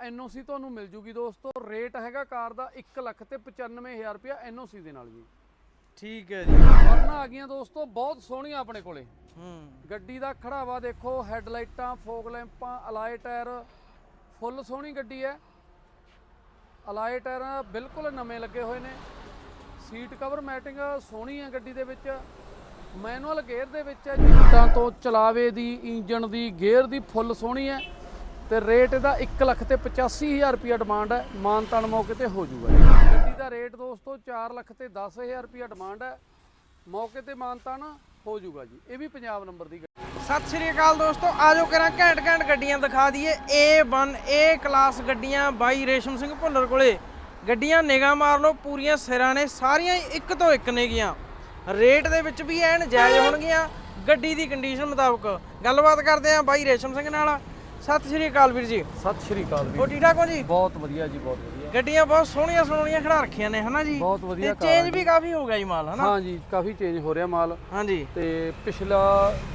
NOC ਤੁਹਾਨੂੰ ਮਿਲ ਜੂਗੀ ਦੋਸਤੋ। ਰੇਟ ਹੈਗਾ ਕਾਰ ਦਾ 1 ਲੱਖ ਤੇ 95000 ਰੁਪਇਆ ਐਨਓਸੀ ਦੇ ਨਾਲ ਜੀ। ਠੀਕ ਹੈ ਜੀ। ਵਰਨਾ ਆ ਗਈਆਂ ਦੋਸਤੋ ਬਹੁਤ ਸੋਹਣੀਆਂ ਆਪਣੇ ਕੋਲੇ। ਹੂੰ। ਗੱਡੀ ਦਾ ਖੜਾਵਾ ਦੇਖੋ ਹੈਡਲਾਈਟਾਂ ਫੋਗ ਲੈਂਪਾਂ ਅਲਾਈ ਟਾਇਰ ਫੁੱਲ ਸੋਹਣੀ ਗੱਡੀ ਹੈ। ਅਲਾਈ ਟਾਇਰ ਬਿਲਕੁਲ ਨਵੇਂ ਲੱਗੇ ਹੋਏ ਨੇ। ਸੀਟ ਕਵਰ ਮੈਟਿੰਗ ਸੋਹਣੀ ਹੈ ਗੱਡੀ ਦੇ ਵਿੱਚ। ਮੈਨੂਅਲ ਗੇਅਰ ਦੇ ਵਿੱਚ ਹੈ। ਜੀਟਾਂ ਤੋਂ ਚਲਾਵੇ ਦੀ ਇੰਜਨ ਦੀ ਗੇਅਰ ਦੀ ਫੁੱਲ ਸੋਹਣੀ ਹੈ। ਤੇ ਰੇਟ ਇਹਦਾ 1 ਲੱਖ ਤੇ 85000 ਰੁਪਿਆ ਡਿਮਾਂਡ ਹੈ। ਮਾਨਤਾਨ ਮੌਕੇ ਤੇ ਹੋ ਜੂਗਾ ਗੱਡੀ ਦਾ ਰੇਟ ਦੋਸਤੋ 4 ਲੱਖ ਤੇ 10000 ਰੁਪਿਆ ਡਿਮਾਂਡ ਹੈ। ਮੌਕੇ ਤੇ ਮਾਨਤਾਨ ਹੋ ਜਾਊਗਾ ਜੀ। ਇਹ ਵੀ ਪੰਜਾਬ ਨੰਬਰ ਦੀ ਗੱਡੀ ਸਤਿ ਸ਼੍ਰੀ ਅਕਾਲ ਦੋਸਤੋ। ਆਜੋ ਕਰਾਂ ਘੈਂਟ ਘੈਂਟ ਗੱਡੀਆਂ ਦਿਖਾ ਦਈਏ। A1 A ਕਲਾਸ ਗੱਡੀਆਂ ਬਾਈ ਰੇਸ਼ਮ ਸਿੰਘ ਭੁੱਲਰ ਕੋਲੇ। ਗੱਡੀਆਂ ਨਿਗਾਹ ਮਾਰ ਲਓ, ਪੂਰੀਆਂ ਸਿਰਾਂ ਨੇ, ਸਾਰੀਆਂ ਹੀ ਇੱਕ ਤੋਂ ਇੱਕ ਨੇਗੀਆਂ। ਰੇਟ ਦੇ ਵਿੱਚ ਵੀ ਐਨ ਜਾਇਜ਼ ਹੋਣਗੀਆਂ। ਗੱਡੀ ਦੀ ਕੰਡੀਸ਼ਨ ਮੁਤਾਬਕ। ਗੱਲਬਾਤ ਕਰਦੇ ਆਂ ਬਾਈ ਰੇਸ਼ਮ ਸਿੰਘ ਨਾਲ। ਸਤਿ ਸ਼੍ਰੀ ਅਕਾਲ ਵੀਰ ਜੀ। ਸਤਿ ਸ਼੍ਰੀ ਅਕਾਲ ਹੋ ਵੀ ਠੀਕ ਠਾਕ ਹੋ ਜੀ? ਬਹੁਤ ਵਧੀਆ ਜੀ ਬਹੁਤ ਵਧੀਆ। ਗੱਡੀਆਂ ਬਹੁਤ ਸੋਹਣੀਆਂ ਸੋਹਣੀਆਂ ਖੜਾ ਰੱਖੀਆਂ ਨੇ ਹਨਾ ਜੀ? ਬਹੁਤ ਵਧੀਆ ਕਾਰ ਚੇਂਜ ਵੀ ਕਾਫੀ ਹੋ ਗਿਆ ਜੀ ਮਾਲ ਹਨਾ? ਹਾਂ ਜੀ ਕਾਫੀ ਚੇਂਜ ਹੋ ਰਿਹਾ ਮਾਲ। ਹਾਂਜੀ। ਤੇ ਪਿਛਲਾ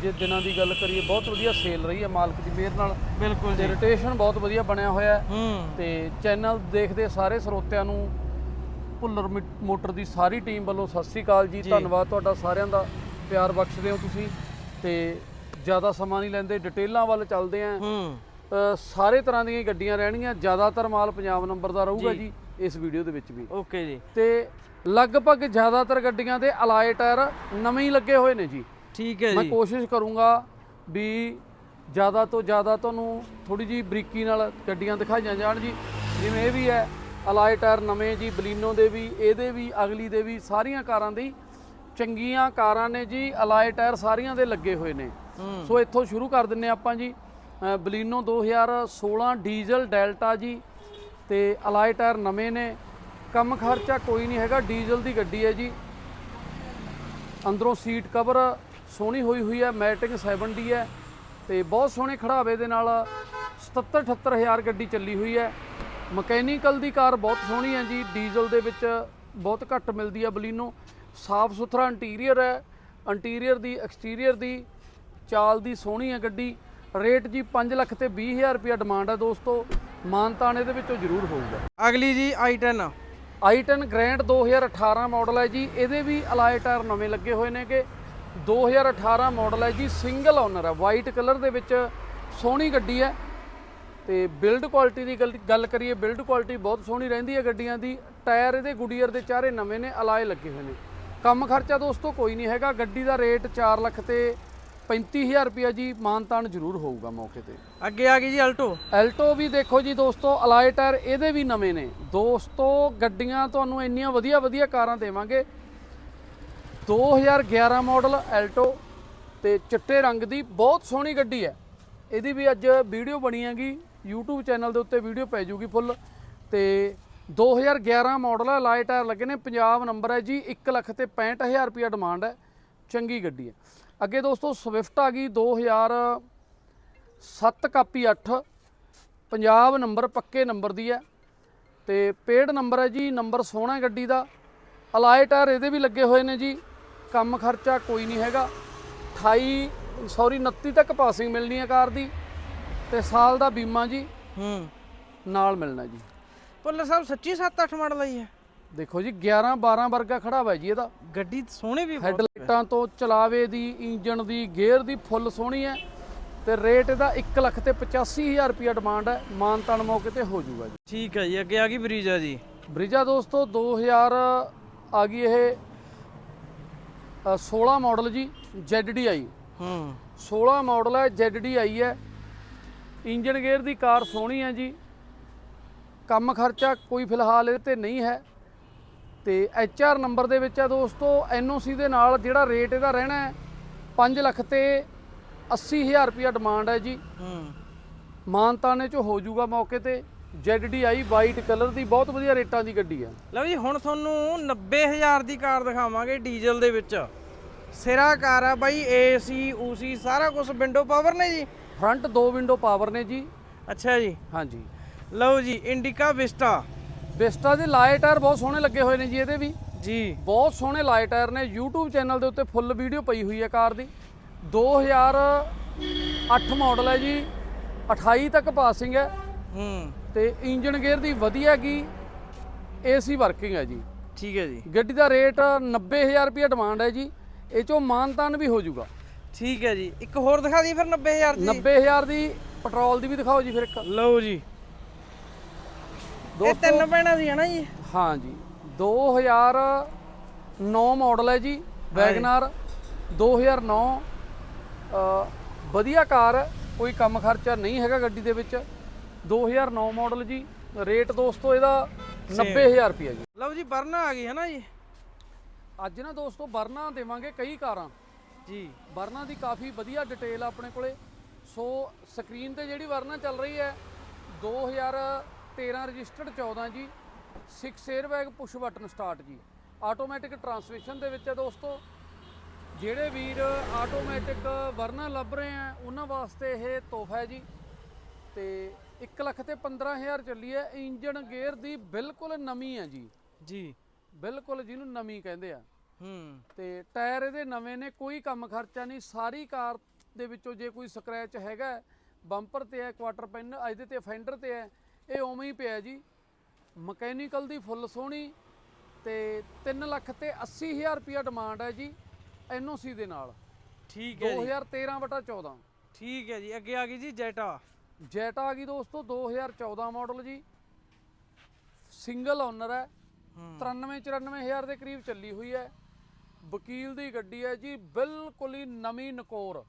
ਜੇ ਦਿਨਾਂ ਦੀ ਗੱਲ ਕਰੀਏ ਬਹੁਤ ਵਧੀਆ ਸੇਲ ਰਹੀ ਹੈ ਮਾਲਕ ਦੀ ਮਿਹਰ ਨਾਲ। ਬਿਲਕੁਲ ਜੀ। ਰੋਟੇਸ਼ਨ ਬਹੁਤ ਵਧੀਆ ਬਣਿਆ ਹੋਇਆ ਹੈ। ਹੂੰ। ਤੇ ਚੈਨਲ ਦੇਖਦੇ ਸਾਰੇ ਸਰੋਤਿਆਂ ਨੂੰ ਭੁੱਲਰ ਮਿ- ਮੋਟਰ ਦੀ ਸਾਰੀ ਟੀਮ ਵੱਲੋਂ ਸਤਿ ਸ੍ਰੀ ਅਕਾਲ ਜੀ। ਜੀ। ਧੰਨਵਾਦ ਤੁਹਾਡਾ ਸਾਰਿਆਂ ਦਾ। ਪਿਆਰ ਬਖਸ਼ਦੇ ਹੋ ਤੁਸੀਂ। ਤੇ ਜ਼ਿਆਦਾ ਸਮਾਂ ਨਹੀਂ ਲੈਂਦੇ ਡਿਟੇਲਾਂ ਵੱਲ ਚੱਲਦੇ ਆਂ। ਸਾਰੇ ਤਰ੍ਹਾਂ ਦੀਆਂ ਗੱਡੀਆਂ ਰਹਿਣਗੀਆਂ ਜ਼ਿਆਦਾਤਰ ਮਾਲ ਪੰਜਾਬ ਨੰਬਰ ਦਾ ਰਹੂਗਾ ਜੀ। ਇਸ ਵੀਡੀਓ ਦੇ ਵਿੱਚ ਵੀ। ਓਕੇ ਜੀ। ਤੇ ਲਗਭਗ ਜ਼ਿਆਦਾਤਰ ਗੱਡੀਆਂ ਦੇ ਅਲਾਈ ਟਾਇਰ ਨਵੇਂ ਹੀ ਲੱਗੇ ਹੋਏ ਨੇ ਜੀ। ਠੀਕ ਹੈ ਮੈਂ ਜੀ। ਕੋਸ਼ਿਸ਼ ਕਰੂੰਗਾ ਵੀ ਜ਼ਿਆਦਾ ਤੋਂ ਜ਼ਿਆਦਾ ਤੁਹਾਨੂੰ ਥੋੜੀ ਜੀ ਬਰੀਕੀ ਨਾਲ ਗੱਡੀਆਂ ਦਿਖਾਈਆਂ ਜਾਣ ਜੀ। ਜਿਵੇਂ ਇਹ ਵੀ ਹੈ ਅਲਾਈ ਟਾਇਰ ਨਵੇਂ ਜੀ ਬਲੀਨੋ ਦੇ ਵੀ ਇਹਦੇ ਵੀ ਅਗਲੀ ਦੇ ਵੀ ਸਾਰੀਆਂ ਕਾਰਾਂ ਦੀ ਚੰਗੀਆਂ ਕਾਰਾਂ ਨੇ ਜੀ ਅਲਾਈ ਟਾਇਰ ਸਾਰੀਆਂ ਦੇ ਲੱਗੇ ਹੋਏ ਨੇ। ਸੋ ਇੱਥੋਂ ਸ਼ੁਰੂ ਕਰ ਦਿੰਨੇ ਆਪਾਂ ਜੀ। ਅ, ਬਲੀਨੋ 2016 ਡੀਜ਼ਲ ਡੈਲਟਾ ਜੀ ਤੇ ਅਲਾਈ ਟਾਇਰ ਨਵੇਂ ਨੇ। ਕੰਮ ਖਰਚਾ ਕੋਈ ਨਹੀਂ ਹੈਗਾ ਡੀਜ਼ਲ ਦੀ ਗੱਡੀ ਹੈ ਜੀ। ਅੰਦਰੋਂ ਸੀਟ ਕਵਰ ਸੋਹਣੀ ਹੋਈ ਹੋਈ ਹੈ ਮੈਟਿੰਗ 7D ਹੈ ਤੇ ਬਹੁਤ ਸੋਹਣੇ ਖੜਾਵੇ ਦੇ ਨਾਲ 77 78000 ਗੱਡੀ ਚੱਲੀ ਹੋਈ ਹੈ। ਮਕੈਨੀਕਲ ਦੀ ਕਾਰ ਬਹੁਤ ਸੋਹਣੀ ਹੈ ਜੀ ਡੀਜ਼ਲ ਦੇ ਵਿੱਚ ਬਹੁਤ ਘੱਟ ਮਿਲਦੀ ਹੈ ਬਲੀਨੋ। ਸਾਫ਼ ਸੁਥਰਾ ਇੰਟੀਰੀਅਰ ਹੈ ਇੰਟੀਰੀਅਰ ਦੀ ਐਕਸਟੀਰੀਅਰ ਦੀ ਚਾਲ ਦੀ ਸੋਹਣੀ ਹੈ ਗੱਡੀ। ਰੇਟ ਜੀ 5 ਲੱਖ ਤੇ 20000 ਰੁਪਇਆ ਡਿਮਾਂਡ ਹੈ ਦੋਸਤੋ। ਮਾਨਤਾਨ ਇਹਦੇ ਵਿੱਚੋਂ ਜ਼ਰੂਰ ਹੋਊਗਾ। ਅਗਲੀ ਜੀ i10 i10 ਗ੍ਰੈਂਡ 2018 ਮਾਡਲ ਹੈ ਜੀ। ਇਹਦੇ ਵੀ ਅਲਾਈ ਟਾਇਰ ਨਵੇਂ ਲੱਗੇ ਹੋਏ ਨੇ ਕਿ 2018 ਮਾਡਲ ਹੈ ਜੀ। ਸਿੰਗਲ ਓਨਰ ਹੈ। ਵਾਈਟ ਕਲਰ ਦੇ ਵਿੱਚ ਸੋਹਣੀ ਗੱਡੀ ਹੈ। ਤੇ ਬਿਲਡ ਕੁਆਲਿਟੀ ਦੀ ਗੱਲ- ਗੱਲ ਕਰੀਏ ਬਿਲਡ ਕੁਆਲਿਟੀ ਬਹੁਤ ਸੋਹਣੀ ਰਹਿੰਦੀ ਹੈ ਗੱਡੀਆਂ ਦੀ। ਟਾਇਰ ਇਹਦੇ ਗੁਡੀਅਰ ਦੇ ਚਾਰੇ ਨਵੇਂ ਨੇ ਅਲਾਈ ਲੱਗੇ ਹੋਏ ਨੇ। ਕੰਮ ਖਰਚਾ ਦੋਸਤੋ ਕੋਈ ਨਹੀਂ ਹੈਗਾ। ਗੱਡੀ ਦਾ ਰੇਟ 4 ਲੱਖ ਤੇ 35000 ਰੁਪਇਆ ਜੀ ਮਾਨਤਾਨ ਜ਼ਰੂਰ ਹੋਊਗਾ ਮੌਕੇ ਤੇ। ਅੱਗੇ ਆ ਗਈ ਜੀ ਅਲਟੋ। ਐਲਟੋ ਵੀ ਦੇਖੋ ਜੀ ਦੋਸਤੋ ਅਲਾਈ ਟਾਇਰ ਇਹਦੇ ਵੀ ਨਵੇਂ ਨੇ। ਦੋਸਤੋ ਗੱਡੀਆਂ ਤੁਹਾਨੂੰ ਇੰਨੀਆਂ ਵਧੀਆ ਵਧੀਆ ਕਾਰਾਂ ਦੇਵਾਂਗੇ। 2011 ਮਾਡਲ ਐਲਟੋ ਤੇ ਚਿੱਟੇ ਰੰਗ ਦੀ ਬਹੁਤ ਸੋਹਣੀ ਗੱਡੀ ਹੈ। ਇਹਦੀ ਵੀ ਅੱਜ ਵੀਡੀਓ ਬਣੀ ਹੈਗੀ। YouTube ਚੈਨਲ ਦੇ ਉੱਤੇ ਵੀਡੀਓ ਪੈ ਜੂਗੀ ਫੁੱਲ। ਤੇ 2011 ਮਾਡਲ ਹੈ ਅਲਾਈ ਟਾਇਰ ਲੱਗੇ ਨੇ। ਪੰਜਾਬ ਨੰਬਰ ਹੈ ਜੀ 1 ਲੱਖ ਤੇ 65000 ਰੁਪਇਆ ਡਿਮਾਂਡ ਹੈ। ਚੰਗੀ ਗੱਡੀ ਹੈ। ਅੱਗੇ ਦੋਸਤੋ ਸਵਿਫਟ ਆ ਗਈ 2007 ਕਾਪੀ 8 ਪੰਜਾਬ ਨੰਬਰ ਪੱਕੇ ਨੰਬਰ ਦੀ ਹੈ ਤੇ ਪੇਡ ਨੰਬਰ ਹੈ ਜੀ ਨੰਬਰ ਸੋਹਣਾ ਗੱਡੀ ਦਾ। ਅਲਾਈ ਟਾਇਰ ਇਹਦੇ ਵੀ ਲੱਗੇ ਹੋਏ ਨੇ ਜੀ। ਕੰਮ ਖਰਚਾ ਕੋਈ ਨਹੀਂ ਹੈਗਾ। 28 ਸੌਰੀ 29 ਤੱਕ ਪਾਸਿੰਗ ਮਿਲਣੀ ਹੈ ਕਾਰ ਦੀ ਤੇ ਸਾਲ ਦਾ ਬੀਮਾ ਜੀ ਹੂੰ। ਨਾਲ ਮਿਲਣਾ ਜੀ। ਭੁੱਲਰ ਸਾਹਿਬ ਸੱਚੀ 7-8 ਮਾਡਲ ਆਈ ਹੈ ਦੇਖੋ ਜੀ 11 12 ਵਰਗਾ ਖੜਾ ਵਾ ਜੀ ਇਹਦਾ। ਗੱਡੀ ਸੋਹਣੀ ਵੀ ਬਹੁਤ ਹੈਡਲਾਈਟਾਂ ਤੋਂ ਚਲਾਵੇ ਦੀ ਇੰਜਨ ਦੀ ਗੇਅਰ ਦੀ ਫੁੱਲ ਸੋਹਣੀ ਹੈ ਤੇ ਰੇਟ ਇਹਦਾ 1 ਲੱਖ ਤੇ 85000 ਰੁਪਇਆ ਡਿਮਾਂਡ ਹੈ। ਮਾਨਤਾਨ ਮੌਕੇ ਤੇ ਹੋ ਜਾਊਗਾ ਜੀ। ਠੀਕ ਹੈ ਜੀ ਅੱਗੇ ਆ ਗਈ ਬਰੀਜਾ ਜੀ। ਬ੍ਰਿਜਾ ਦੋਸਤੋ 2000 ਆ ਗਈ ਇਹ ਅ, 16 ਮਾਡਲ ਜੀ ZDI ਹੂੰ। 16 ਮਾਡਲ ਹੈ ZDI ਹੈ। ਇੰਜਨ ਗੇਅਰ ਦੀ ਕਾਰ ਸੋਹਣੀ ਹੈ ਜੀ। ਕੰਮ ਖਰਚਾ ਕੋਈ ਫਿਲਹਾਲ ਇਹ ਤੇ ਨਹੀਂ ਹੈ। ਤੇ HR ਨੰਬਰ ਦੇ ਵਿੱਚ ਹੈ ਦੋਸਤੋ NOC ਦੇ ਨਾਲ ਜਿਹੜਾ ਰੇਟ ਇਹਦਾ ਰਹਿਣਾ ਹੈ 5 ਲੱਖ ਤੇ 80000 ਰੁਪਇਆ ਡਿਮਾਂਡ ਹੈ ਜੀ। ਹੂੰ। ਮਾਨਤਾਨੇ ਚ ਹੋ ਜਾਊਗਾ ਮੌਕੇ ਤੇ ZDI ਵਾਈਟ ਕਲਰ ਦੀ ਬਹੁਤ ਵਧੀਆ ਰੇਟਾਂ ਦੀ ਗੱਡੀ ਹੈ। ਲਓ ਜੀ ਹੁਣ ਤੁਹਾਨੂੰ 90000 ਦੀ ਕਾਰ ਦਿਖਾਵਾਂਗੇ ਡੀਜ਼ਲ ਦੇ ਵਿੱਚ। ਸਿਰਾ ਕਾਰ ਆ ਬਾਈ ਏਸੀ ਊਸੀ ਸਾਰਾ ਕੁਝ ਵਿੰਡੋ ਪਾਵਰ ਨੇ ਜੀ? ਫਰੰਟ ਦੋ ਵਿੰਡੋ ਪਾਵਰ ਨੇ ਜੀ। ਅੱਛਾ ਜੀ। ਹਾਂਜੀ। ਲਓ ਜੀ ਇੰਡੀਕਾ ਵਿਸਟਾ ਵਿਸਟਾ ਦੇ ਲਾਏ ਟਾਇਰ ਬਹੁਤ ਸੋਹਣੇ ਲੱਗੇ ਹੋਏ ਨੇ ਜੀ ਇਹਦੇ ਵੀ। ਜੀ। ਬਹੁਤ ਸੋਹਣੇ ਲਾਏ ਟਾਇਰ ਨੇ। YouTube ਚੈਨਲ ਦੇ ਉੱਤੇ ਫੁੱਲ ਵੀਡੀਓ ਪਈ ਹੋਈ ਹੈ ਕਾਰ ਦੀ। 2008 ਮਾਡਲ ਹੈ ਜੀ। 28 ਤੱਕ ਪਾਸਿੰਗ ਹੈ। ਹੂੰ। ਤੇ ਇੰਜਨ ਗੇਅਰ ਦੀ ਵਧੀਆ ਕੀ ਏਸੀ ਵਰਕਿੰਗ ਹੈ ਜੀ। ਠੀਕ ਹੈ ਜੀ। ਗੱਡੀ ਦਾ ਰੇਟ 90000 ਰੁਪਏ ਡਿਮਾਂਡ ਹੈ ਜੀ। ਇਹ ਚੋਂ ਮਾਨਤਾਨ ਵੀ ਹੋ ਜਾਊਗਾ। ਠੀਕ ਹੈ ਜੀ। ਇੱਕ ਹੋਰ ਦਿਖਾ ਦਈਏ ਫਿਰ 90000 ਦੀ। 90000 ਦੀ ਪੈਟਰੋਲ ਦੀ ਵੀ ਦਿਖਾਓ ਜੀ ਫਿਰ ਇੱਕ। ਲਓ ਜੀ। ਇਹ ਤਿੰਨ ਭੈਣਾਂ ਦੀ ਹੈ ਨਾ ਜੀ ਹਾਂ ਜੀ 2009 ਮਾਡਲ ਹੈ ਜੀ ਵੈਗਨਾਰ 2009 ਅ, ਵਧੀਆ ਕਾਰ ਕੋਈ ਕੰਮ ਖਰਚਾ ਨਹੀਂ ਹੈਗਾ ਗੱਡੀ ਦੇ ਵਿੱਚ। 2009 ਮਾਡਲ ਜੀ ਰੇਟ ਦੋਸਤੋ ਇਹਦਾ 90000 ਰੁਪਏ ਜੀ। ਲਓ ਜੀ ਬਰਨਾ ਆ ਗਈ ਹੈ ਨਾ ਜੀ? ਅੱਜ ਨਾ ਦੋਸਤੋ ਵਰਨਾ ਦੇਵਾਂਗੇ ਕਈ ਕਾਰਾਂ। ਜੀ। ਵਰਨਾ ਦੀ ਕਾਫੀ ਵਧੀਆ ਡਿਟੇਲ ਆਪਣੇ ਕੋਲੇ। ਸੋ ਸਕਰੀਨ ਤੇ ਜਿਹੜੀ ਵਰਨਾ ਚੱਲ ਰਹੀ ਹੈ 2013 ਰਜਿਸਟਰਡ 14 ਜੀ 6 에ਅਰਬੈਗ ਪੁਸ਼ ਬਟਨ ਸਟਾਰਟ ਜੀ। ਆਟੋਮੈਟਿਕ ਟਰਾਂਸਮਿਸ਼ਨ ਦੇ ਵਿੱਚ ਹੈ ਦੋਸਤੋ। ਜਿਹੜੇ ਵੀਰ ਆਟੋਮੈਟਿਕ ਵਰਨਾ ਲੱਭ ਰਹੇ ਆ ਉਹਨਾਂ ਵਾਸਤੇ ਇਹ ਤੋਹਫਾ ਹੈ ਜੀ। ਤੇ 1 ਲੱਖ ਤੇ 15000 ਚੱਲੀ ਹੈ। ਇੰਜਨ ਗੇਅਰ ਦੀ ਬਿਲਕੁਲ ਨਵੀਂ ਹੈ ਜੀ। ਜੀ। ਬਿਲਕੁਲ ਜਿਹਨੂੰ ਨਵੀਂ ਕਹਿੰਦੇ ਆ। ਹੂੰ। ਤੇ ਟਾਇਰ ਇਹਦੇ ਨਵੇਂ ਨੇ ਕੋਈ ਕੰਮ ਖਰਚਾ ਨਹੀਂ। ਸਾਰੀ ਕਾਰ ਦੇ ਵਿੱਚੋਂ ਜੇ ਕੋਈ ਸਕ੍ਰੈਚ ਹੈਗਾ ਬੰਪਰ ਤੇ ਹੈ ਕੁਆਟਰ ਪੈਨ ਇਹਦੇ ਤੇ ਫੈਂਡਰ ਤੇ ਹੈ ਇਹ ਉਵੇਂ ਹੀ ਪਿਆ ਜੀ। ਮਕੈਨੀਕਲ ਦੀ ਫੁੱਲ ਸੋਹਣੀ ਤੇ 3 ਲੱਖ ਤੇ 80000 ਰੁਪਿਆ ਡਿਮਾਂਡ ਹੈ ਜੀ ਐਨਓਸੀ ਦੇ ਨਾਲ। ਠੀਕ ਹੈ ਜੀ। 2013 ਬਟਾ 14 ਠੀਕ ਹੈ ਜੀ। ਅੱਗੇ ਆ ਗਈ ਜੀ ਜੈਟਾ ਜੈਟ ਆ ਗਈ ਦੋਸਤੋ 2014 ਮਾਡਲ ਜੀ। ਸਿੰਗਲ ਓਨਰ ਹੈ। ਹੂੰ। 93 94000 ਦੇ ਕਰੀਬ ਚੱਲੀ ਹੋਈ ਹੈ। ਵਕੀਲ ਦੀ ਗੱਡੀ ਹੈ ਜੀ। ਬਿਲਕੁਲ ਹੀ ਨਵੀਂ ਨਕੋਰ।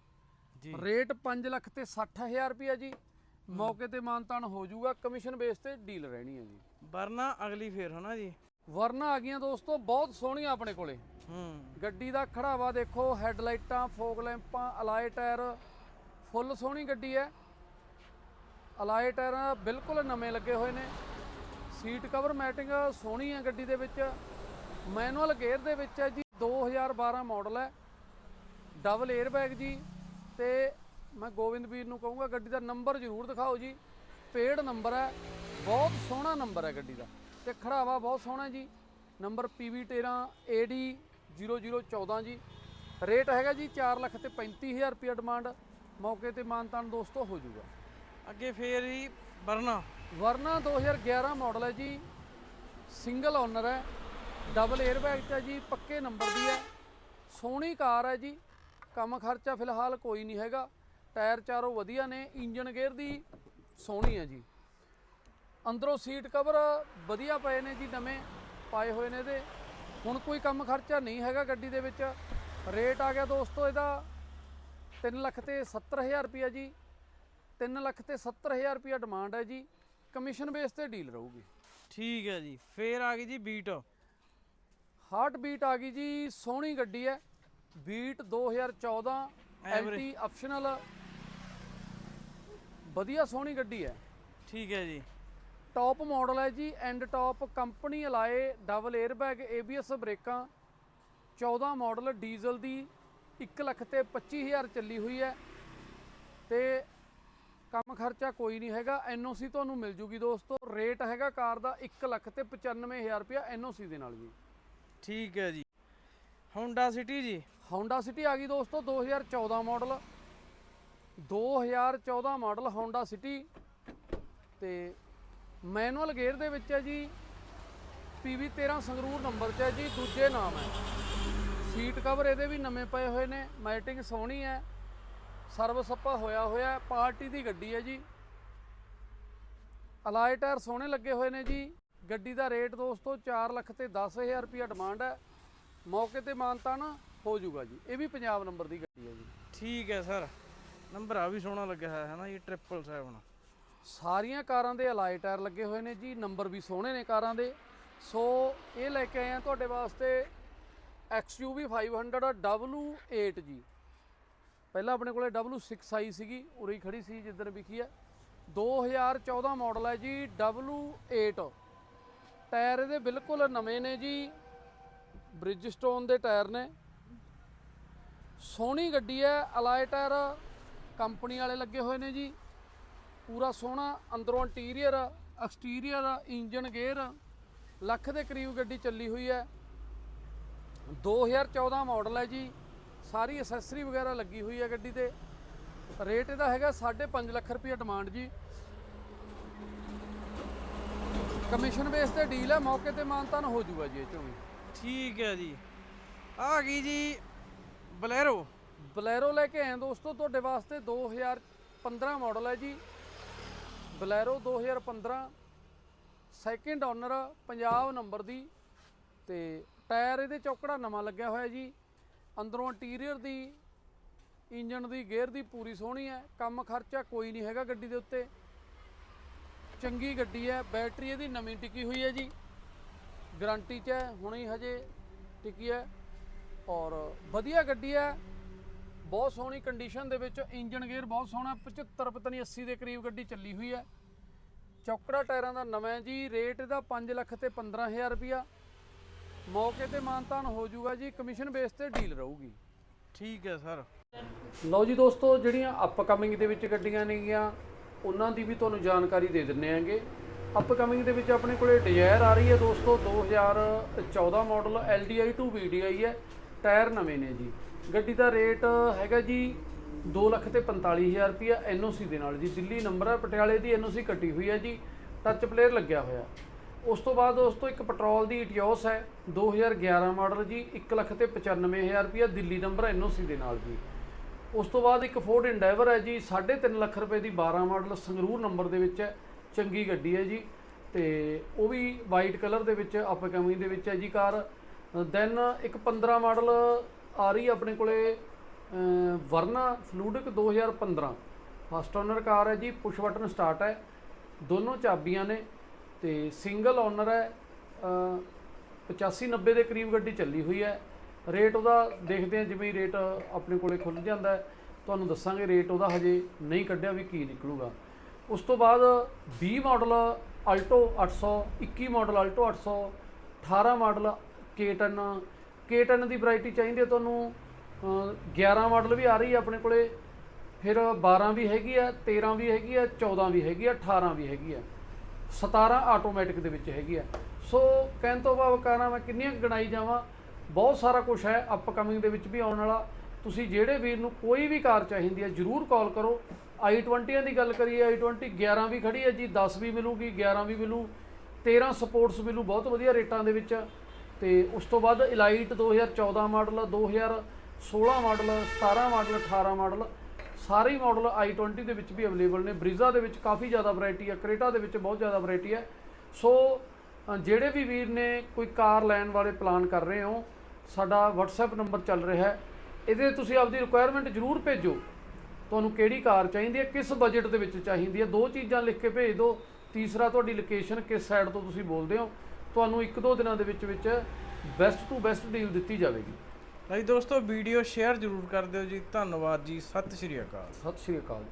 ਜੀ। ਰੇਟ 5 ਲੱਖ ਤੇ 60000 ਰੁਪਿਆ ਜੀ। ਮੌਕੇ ਤੇ ਮਾਨਤਾਨ ਹੋ ਜਾਊਗਾ ਕਮਿਸ਼ਨ ਬੇਸ ਤੇ ਡੀਲ ਰਹਿਣੀ ਹੈ ਜੀ। ਬਰਨਾ ਅਗਲੀ ਫੇਰ ਹੋ ਨਾ ਜੀ? ਵਰਨਾ ਆ ਗਈਆਂ ਦੋਸਤੋ ਬਹੁਤ ਸੋਹਣੀਆਂ ਆਪਣੇ ਕੋਲੇ। ਹੂੰ। ਗੱਡੀ ਦਾ ਖੜਾਵਾ ਦੇਖੋ ਹੈੱਡਲਾਈਟਾਂ ਫੋਗ ਲੈਂਪਾਂ ਅਲਾਈ ਟਾਇਰ ਫੁੱਲ ਸੋਹਣੀ ਗੱਡੀ ਹੈ। ਅਲਾਈ ਟਾਇਰ ਬਿਲਕੁਲ ਨਵੇਂ ਲੱਗੇ ਹੋਏ ਨੇ। ਸੀਟ ਕਵਰ ਮੈਟਿੰਗ ਸੋਹਣੀ ਹੈ ਗੱਡੀ ਦੇ ਵਿੱਚ। ਮੈਨੂਅਲ ਗੇਅਰ ਦੇ ਵਿੱਚ ਹੈ ਜੀ 2012 ਮਾਡਲ ਹੈ। ਡਬਲ 에ਅਰ ਬੈਗ ਜੀ ਤੇ ਮੈਂ ਗੋਬਿੰਦ ਵੀਰ ਨੂੰ ਕਹੂੰਗਾ ਗੱਡੀ ਦਾ ਨੰਬਰ ਜ਼ਰੂਰ ਦਿਖਾਓ ਜੀ। ਪੇਡ ਨੰਬਰ ਹੈ ਬਹੁਤ ਸੋਹਣਾ ਨੰਬਰ ਹੈ ਗੱਡੀ ਦਾ। ਤੇ ਖੜਾਵਾ ਬਹੁਤ ਸੋਹਣਾ ਜੀ। ਨੰਬਰ PV13 AD 0014 ਜੀ। ਰੇਟ ਹੈਗਾ ਜੀ 4 ਲੱਖ ਤੇ 35000 ਰੁਪਏ ਡਿਮਾਂਡ ਮੌਕੇ ਤੇ ਮਾਨਤਾਨ ਦੋਸਤੋ ਹੋ ਜਾਊਗਾ। ਅੱਗੇ ਫੇਰ ਹੀ ਬਰਨਾ ਵਰਨਾ 2011 ਮਾਡਲ ਹੈ ਜੀ। ਸਿੰਗਲ ਓਨਰ ਹੈ। ਡਬਲ 에ਅਰ ਬੈਗ ਹੈ ਜੀ ਪੱਕੇ ਨੰਬਰ ਦੀ ਹੈ। ਸੋਹਣੀ ਕਾਰ ਹੈ ਜੀ। ਕੰਮ ਖਰਚਾ ਫਿਲਹਾਲ ਕੋਈ ਨਹੀਂ ਹੈਗਾ। ਟਾਇਰ ਚਾਰੋਂ ਵਧੀਆ ਨੇ ਇੰਜਨ ਗੇਅਰ ਦੀ ਸੋਹਣੀ ਹੈ ਜੀ। ਅੰਦਰੋਂ ਸੀਟ ਕਵਰ ਵਧੀਆ ਪਏ ਨੇ ਜੀ ਨਵੇਂ ਪਾਏ ਹੋਏ ਨੇ ਇਹਦੇ। ਹੁਣ ਕੋਈ ਕੰਮ ਖਰਚਾ ਨਹੀਂ ਹੈਗਾ ਗੱਡੀ ਦੇ ਵਿੱਚ। ਰੇਟ ਆ ਗਿਆ ਦੋਸਤੋ ਇਹਦਾ 3 ਲੱਖ ਤੇ 70000 ਰੁਪਿਆ ਜੀ। 3 ਲੱਖ ਤੇ 70000 ਰੁਪਿਆ ਡਿਮਾਂਡ ਹੈ ਜੀ। ਕਮਿਸ਼ਨ ਬੇਸ ਤੇ ਡੀਲ ਰਹੂਗੀ। ਠੀਕ ਹੈ ਜੀ ਫੇਰ ਆ ਗਈ ਜੀ ਬੀਟ ਹਾਰਟ ਬੀਟ ਆ ਗਈ ਜੀ ਸੋਹਣੀ ਗੱਡੀ ਹੈ। ਬੀਟ 2014 ਐਲਟੀ ਆਪਸ਼ਨਲ ਵਧੀਆ ਸੋਹਣੀ ਗੱਡੀ ਹੈ। ਠੀਕ ਹੈ ਜੀ। ਟੌਪ ਮਾਡਲ ਹੈ ਜੀ and top company alloy double air bag ABS ਬ੍ਰੇਕਾਂ। 14 ਮਾਡਲ ਡੀਜ਼ਲ ਦੀ 1 ਲੱਖ ਤੇ 25000 ਚੱਲੀ ਹੋਈ ਹੈ। ਤੇ ਕੰਮ ਖਰਚਾ ਕੋਈ ਨਹੀਂ ਹੈਗਾ ਐਨਓਸੀ ਤੁਹਾਨੂੰ ਮਿਲ ਜੂਗੀ ਦੋਸਤੋ। ਰੇਟ ਹੈਗਾ ਕਾਰ ਦਾ 1 ਲੱਖ ਤੇ 95000 ਰੁਪਇਆ ਐਨਓਸੀ ਦੇ ਨਾਲ ਜੀ। ਠੀਕ ਹੈ ਜੀ। ਹੋਂਡਾ ਸਿਟੀ ਜੀ। Honda ਸਿਟੀ ਆ ਗਈ ਦੋਸਤੋ 2014 ਮਾਡਲ 2014 ਮਾਡਲ Honda ਸਿਟੀ ਤੇ ਮੈਨੂਅਲ ਗੇਅਰ ਦੇ ਵਿੱਚ ਹੈ ਜੀ PV13 ਸੰਗਰੂਰ ਨੰਬਰ 'ਚ ਹੈ ਜੀ, ਦੂਜੇ ਨਾਮ ਹੈ। ਸੀਟ ਕਵਰ ਇਹਦੇ ਵੀ ਨਵੇਂ ਪਏ ਹੋਏ ਨੇ, ਮੈਟਿੰਗ ਸੋਹਣੀ ਹੈ ਸਰਵਿਸ ਸੱਪਾ ਹੋਇਆ ਹੋਇਆ ਪਾਰਟੀ ਦੀ ਗੱਡੀ ਹੈ ਜੀ। ਅਲਾਈ ਟਾਇਰ ਸੋਹਣੇ ਲੱਗੇ ਹੋਏ ਨੇ ਜੀ, ਗੱਡੀ ਦਾ ਰੇਟ ਦੋਸਤੋ 4 ਲੱਖ ਤੇ 10000 ਰੁਪਇਆ ਡਿਮਾਂਡ ਹੈ, ਮੌਕੇ ਤੇ ਮਾਨਤਾ ਨਾ ਹੋ ਜਾਊਗਾ ਜੀ, ਇਹ ਵੀ ਪੰਜਾਬ ਨੰਬਰ ਦੀ ਗੱਡੀ ਹੈ ਜੀ। ਠੀਕ ਹੈ ਸਰ। ਨੰਬਰ ਆ ਵੀ ਸੋਹਣਾ ਲੱਗਿਆ ਹੋਇਆ ਹੈ ਨਾ ਜੀ 777 ਸਾਰੀਆਂ ਕਾਰਾਂ ਦੇ ਅਲਾਈ ਟਾਇਰ ਲੱਗੇ ਹੋਏ ਨੇ ਜੀ, ਨੰਬਰ ਵੀ ਸੋਹਣੇ ਨੇ ਕਾਰਾਂ ਦੇ। ਸੋ ਇਹ ਲੈ ਕੇ ਆਏ ਆ ਤੁਹਾਡੇ ਵਾਸਤੇ XUV 500 W8 ਜੀ। ਪਹਿਲਾਂ ਆਪਣੇ ਕੋਲੇ W6 ਆਈ ਸੀਗੀ, ਉਰੇ ਹੀ ਖੜੀ ਸੀ ਜਿੱਦਣ ਵਿਖੀ ਹੈ। 2014 ਮਾਡਲ ਹੈ ਜੀ W8 ਟਾਇਰ ਇਹਦੇ ਬਿਲਕੁਲ ਨਵੇਂ ਨੇ ਜੀ ਬ੍ਰਿਜਸਟੋਨ ਦੇ ਟਾਇਰ ਨੇ। ਸੋਹਣੀ ਗੱਡੀ ਹੈ ਅਲਾਈ ਟਾਇਰ ਕੰਪਨੀ ਵਾਲੇ ਲੱਗੇ ਹੋਏ ਨੇ ਜੀ। ਪੂਰਾ ਸੋਹਣਾ ਅੰਦਰੋਂ interior exterior engine gear lakh ਦੇ ਕਰੀਬ ਗੱਡੀ ਚੱਲੀ ਹੋਈ ਹੈ। 2014 ਮਾਡਲ ਹੈ ਜੀ। ਸਾਰੀ ਐਸੈਸਰੀ ਵਗੈਰਾ ਲੱਗੀ ਹੋਈ ਹੈ ਗੱਡੀ ਤੇ। ਰੇਟ ਇਹਦਾ ਹੈਗਾ 5.5 ਲੱਖ ਰੁਪਏ ਡਿਮਾਂਡ ਜੀ। ਕਮਿਸ਼ਨ ਬੇਸ ਤੇ ਡੀਲ ਹੈ, ਮੌਕੇ ਤੇ ਮਾਨਤਾਨ ਹੋ ਜੂਗਾ ਜੀ ਇਹ ਚੋਂ ਵੀ। ਠੀਕ ਹੈ ਜੀ। ਆ ਗਈ ਜੀ ਬਲੈਰੋ। ਬਲੈਰੋ ਲੈ ਕੇ ਆਏ ਦੋਸਤੋ, ਤੁਹਾਡੇ ਵਾਸਤੇ 2015 ਮਾਡਲ ਹੈ ਜੀ। Bolero 2015 second owner Punjab number ਦੀ। ਤੇ ਟਾਇਰ ਇਹਦੇ ਚੌਕੜਾ ਨਵਾਂ ਲੱਗਿਆ ਹੋਇਆ ਜੀ? ਅੰਦਰੋਂ ਇੰਟੀਰੀਅਰ ਦੀ ਇੰਜਨ ਦੀ ਗੇਅਰ ਦੀ ਪੂਰੀ ਸੋਹਣੀ ਹੈ। ਕੰਮ ਖਰਚਾ ਕੋਈ ਨਹੀਂ ਹੈਗਾ ਗੱਡੀ ਦੇ ਉੱਤੇ। ਚੰਗੀ ਗੱਡੀ ਹੈ ਬੈਟਰੀ ਇਹਦੀ ਨਵੀਂ ਟਿਕੀ ਹੋਈ ਹੈ ਜੀ। ਗਾਰੰਟੀ 'ਚ ਹੈ, ਹੁਣੇ ਹਜੇ ਟਿਕੀ ਹੈ। ਔਰ ਵਧੀਆ ਗੱਡੀ ਹੈ। ਬਹੁਤ ਸੋਹਣੀ ਕੰਡੀਸ਼ਨ ਦੇ ਵਿੱਚ ਇੰਜਨ ਗੇਅਰ ਬਹੁਤ ਸੋਹਣਾ 75 ਪਤਾ ਨਹੀਂ 80 ਦੇ ਕਰੀਬ ਗੱਡੀ ਚੱਲੀ ਹੋਈ ਹੈ। ਚੌਕੜਾ ਟਾਇਰਾਂ ਦਾ ਨਵਾਂ ਜੀ ਰੇਟ ਇਹਦਾ 5 ਲੱਖ ਤੇ 15000 ਰੁਪਿਆ ਮੌਕੇ ਤੇ ਮਾਨਤਾਨ ਹੋ ਜਾਊਗਾ ਜੀ ਕਮਿਸ਼ਨ ਬੇਸ ਤੇ ਡੀਲ ਰਹੂਗੀ। ਠੀਕ ਹੈ ਸਰ। ਲਓ ਜੀ ਦੋਸਤੋ ਜਿਹੜੀਆਂ ਅਪਕਮਿੰਗ ਦੇ ਵਿੱਚ ਗੱਡੀਆਂ ਨੇਗੀਆਂ ਉਹਨਾਂ ਦੀ ਵੀ ਤੁਹਾਨੂੰ ਜਾਣਕਾਰੀ ਦੇ ਦਿੰਨੇ ਆਂਗੇ ਅਪਕਮਿੰਗ ਦੇ ਵਿੱਚ ਆਪਣੇ ਕੋਲੇ ਡਿਜ਼ਾਇਰ ਆ ਰਹੀ ਹੈ ਦੋਸਤੋ 2014 ਮਾਡਲ LDI 2 VDI ਹੈ ਟਾਇਰ ਨਵੇਂ ਨੇ ਜੀ। ਗੱਡੀ ਦਾ ਰੇਟ ਹੈਗਾ ਜੀ 2 ਲੱਖ ਤੇ 45000 ਰੁਪਿਆ NOC ਦੇ ਨਾਲ ਜੀ। ਦਿੱਲੀ ਨੰਬਰ ਹੈ ਪਟਿਆਲੇ ਦੀ NOC ਕੱਟੀ ਹੋਈ ਹੈ ਜੀ। ਟੱਚ ਪਲੇਅਰ ਲੱਗਿਆ ਹੋਇਆ। ਉਸ ਤੋਂ ਬਾਅਦ ਦੋਸਤੋ ਇੱਕ ਪੈਟਰੋਲ ਦੀ ਇਟਿਓਸ ਹੈ 2011 ਮਾਡਲ ਜੀ 1 ਲੱਖ ਤੇ 95000 ਰੁਪਿਆ ਦਿੱਲੀ ਨੰਬਰ NOC ਦੇ ਨਾਲ ਜੀ। ਉਸ ਤੋਂ ਬਾਅਦ ਇੱਕ ਫੋਰਡ ਇੰਡਾਈਵਰ ਹੈ ਜੀ 3.5 ਲੱਖ ਰੁਪਏ ਦੀ 12 ਮਾਡਲ, ਸੰਗਰੂਰ ਨੰਬਰ ਦੇ ਵਿੱਚ ਹੈ, ਚੰਗੀ ਗੱਡੀ ਹੈ ਜੀ। ਤੇ ਉਹ ਵੀ ਵਾਈਟ ਕਲਰ ਦੇ ਵਿੱਚ ਅਪਕਮਿੰਗ ਦੇ ਵਿੱਚ ਹੈ ਜੀ ਕਾਰ। ਦੈਨ ਇੱਕ 15 ਮਾਡਲ ਆ ਰਹੀ ਆਪਣੇ ਕੋਲੇ ਵਰਨਾ ਫਲੂਡਿਕ 2015 ਫਸਟ ਓਨਰ ਕਾਰ ਹੈ ਜੀ ਪੁਸ਼ ਬਟਨ ਸਟਾਰਟ ਹੈ। ਦੋਨੋਂ ਚਾਬੀਆਂ ਨੇ ਤੇ ਸਿੰਗਲ ਓਨਰ ਹੈ ਅਹ, 85 90 ਦੇ ਕਰੀਬ ਗੱਡੀ ਚੱਲੀ ਹੋਈ ਹੈ। ਰੇਟ ਉਹਦਾ ਦੇਖਦੇ ਆ ਜਿਵੇਂ ਰੇਟ ਆਪਣੇ ਕੋਲੇ ਖੁੱਲ ਜਾਂਦਾ ਤੁਹਾਨੂੰ ਦੱਸਾਂਗੇ ਰੇਟ ਉਹਦਾ ਹਜੇ ਨਹੀਂ ਕੱਢਿਆ ਵੀ ਕੀ ਨਿਕਲੂਗਾ। ਉਸ ਤੋਂ ਬਾਅਦ 20 model Alto 800 21 model Alto 800 18 model K10 K10 ਦੀ ਵੈਰਾਈਟੀ ਚਾਹੀਦੀ ਹੈ ਤੁਹਾਨੂੰ ਅਹ, 11 ਮਾਡਲ ਵੀ ਆ ਰਹੀ ਹੈ ਆਪਣੇ ਕੋਲੇ। ਫਿਰ 12 ਵੀ ਹੈਗੀ ਆ 13 ਵੀ ਹੈਗੀ ਆ 14 ਵੀ ਹੈਗੀ ਆ 18 ਵੀ ਹੈਗੀ ਆ। 17 ਆਟੋਮੈਟਿਕ ਦੇ ਵਿੱਚ ਹੈਗੀ ਆ। ਸੋ ਕਹਿਣ ਤੋਂ ਭਾਵ ਕਾਰਾਂ ਮੈਂ ਕਿੰਨੀਆਂ ਕੁ ਗਣਾਈ ਜਾਵਾਂ ਬਹੁਤ ਸਾਰਾ ਕੁਝ ਹੈ ਅਪਕਮਿੰਗ ਦੇ ਵਿੱਚ ਵੀ ਆਉਣ ਵਾਲਾ। ਤੁਸੀਂ ਜਿਹੜੇ ਵੀਰ ਨੂੰ ਕੋਈ ਵੀ ਕਾਰ ਚਾਹੀਦੀ ਹੈ ਜਰੂਰ ਕਾਲ ਕਰੋ। i20 ਦੀ ਗੱਲ ਕਰੀਏ i20 11 ਵੀ ਖੜੀ ਹੈ ਜੀ 10 ਵੀ ਮਿਲੂਗੀ 11 ਵੀ ਮਿਲੂ 13 ਸਪੋਰਟਸ ਮਿਲੂ ਬਹੁਤ ਵਧੀਆ ਰੇਟਾਂ ਦੇ ਵਿੱਚ। ਤੇ ਉਸ ਤੋਂ ਬਾਅਦ Elite 2014 model 2016 model 17 model 18 model, ਸਾਰੇ ਹੀ ਮਾਡਲ i20 ਦੇ ਵਿੱਚ ਵੀ ਅਵੇਲੇਬਲ ਨੇ। ਬਰੀਜ਼ਾ ਦੇ ਵਿੱਚ ਕਾਫੀ ਜ਼ਿਆਦਾ ਵੈਰਾਈਟੀ ਹੈ ਕ੍ਰੇਟਾ ਦੇ ਵਿੱਚ ਬਹੁਤ ਜ਼ਿਆਦਾ ਵੈਰਾਈਟੀ ਹੈ। ਸੋ ਜਿਹੜੇ ਵੀ ਵੀਰ ਨੇ ਕੋਈ ਕਾਰ ਲੈਣ ਵਾਲੇ ਪਲਾਨ ਕਰ ਰਹੇ ਹੋ, ਸਾਡਾ WhatsApp ਨੰਬਰ ਚੱਲ ਰਿਹਾ ਹੈ। ਇਹਦੇ ਤੁਸੀਂ ਆਪਦੀ ਰਿਕੁਆਇਰਮੈਂਟ ਜ਼ਰੂਰ ਭੇਜੋ। ਤੁਹਾਨੂੰ ਕਿਹੜੀ ਕਾਰ ਚਾਹੀਦੀ ਹੈ, ਕਿਸ ਬਜਟ ਦੇ ਵਿੱਚ ਚਾਹੀਦੀ ਹੈ। ਦੋ ਚੀਜ਼ਾਂ ਲਿਖ ਕੇ ਭੇਜ ਦਿਓ। ਤੀਸਰਾ ਤੁਹਾਡੀ ਲੋਕੇਸ਼ਨ ਕਿਸ ਸਾਈਡ ਤੋਂ ਤੁਸੀਂ ਬੋਲਦੇ ਹੋ। ਤੁਹਾਨੂੰ ਇੱਕ ਦੋ ਦਿਨਾਂ ਦੇ ਵਿੱਚ ਵਿੱਚ ਬੈਸਟ ਟੂ ਬੈਸਟ ਡੀਲ ਦਿੱਤੀ ਜਾਵੇਗੀ। ਲਈ ਦੋਸਤੋ ਵੀਡੀਓ ਸ਼ੇਅਰ ਜ਼ਰੂਰ ਕਰ ਦਿਓ ਜੀ। ਧੰਨਵਾਦ ਜੀ। ਸਤਿ ਸ਼੍ਰੀ ਅਕਾਲ। ਸਤਿ ਸ਼੍ਰੀ ਅਕਾਲ